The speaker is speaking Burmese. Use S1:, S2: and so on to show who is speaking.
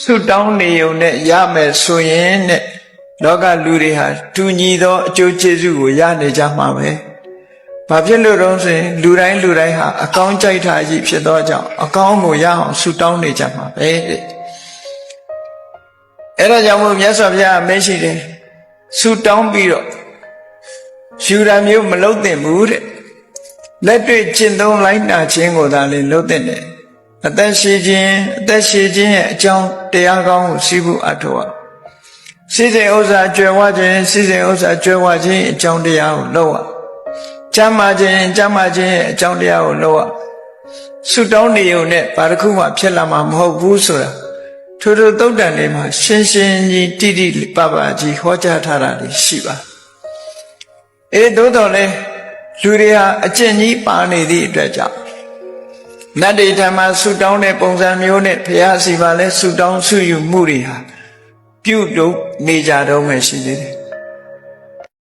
S1: ဆုတောင်းနေုံနဲ့ရမယ်ဆိုရင်တဲ့လောကလူတွေဟာတူညီသောအကျိုးကျေးဇူးကိုရနေကြမှာပဲ။ဘာဖြစ်လို့တော့ဆိုရင်လူတိုင်းလူတိုင်းဟာအကောင်းကြိုက်တာကြီးဖြစ်သောကြောင့်အကောင်းကိုရအောင်ဆုတောင်းနေကြမှာပဲတဲ့။အဲဒါကြောင့်မို့မြတ်စွာဘုရားအမိန့်ရှိတယ်။ဆုတောင်းပြီးတော့ယူရမျိုးမလုပ်သင့်ဘူးတဲ့။လက်တွေ့ကျင့်သုံးလိုက်နာခြင်းကိုသာလေလုပ်သင့်တယ်။ အသက်ရှိခြင်းအသက်ရှိခြင်းရဲ့အကြောင်းတရားကောင်းကိုစီးဖို့အထောက်အစီစဉ်ဥစ္စာကျွယ်ဝခြင်းစီစဉ်ဥစ္စာကျွယ်ဝခြင်းအကြောင်းတရားကိုလုပ်ရကျမ်းမာခြင်းကျမ်းမာခြင်းရဲ့အကြောင်းတရားကိုလုပ်ရဆုတောင်းနေုံနဲ့ဘာတစ်ခုမှဖြစ်လာမှာမဟုတ်ဘူးဆိုတာထို့ထို့သုတ်တန်လေးမှာရှင်းရှင်းကြီးတိတိပပကြီးဟောကြားထားတာတွေရှိပါအေးသို့တော်လဲလူတွေဟာအကျင့်ကြီးပါနေသည့်အတွက်ကြောင့် နတ်တွေထံမှာဆုတောင်းတဲ့ပုံစံမျိုးနဲ့ဘုရားစီပါလဲဆုတောင်းဆုယူမှုတွေဟာပြုတ်လို့နေကြတော့မှရှိသေးတယ်